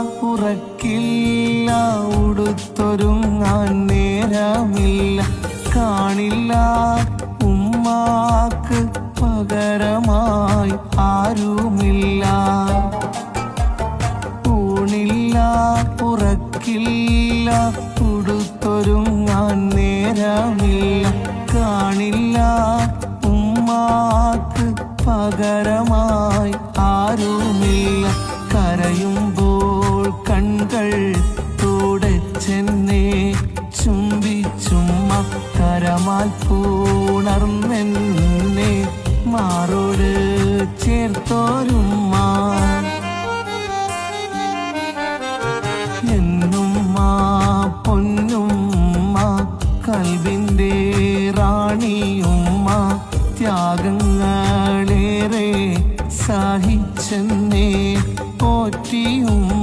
ഉറക്കില്ല ഉടുത്തൊരുങ്ങാൻ നേരമില്ല. കാണില്ല ഉമ്മാക്ക് പകരമായി ആരുമില്ല. ഊണില്ല ഉറക്കില്ല ഉടുത്തൊരുങ്ങാൻ നേരമില്ല. കാണില്ല ഉമ്മാക്ക് പകരമായി ആരുമില്ല. കരയുമ്പോൾ കരമാൽ പൂണർന്നെന്നെ മാറോട് ചേർത്തോരുമ്മ. എന്നുമ്മ പൊന്നുമ്മ കൽവിന്റെ റാണിയുമ്മ ത്യാഗങ്ങളേറെ സഹിച്ചെന്നേ പോറ്റിയുമ്മ.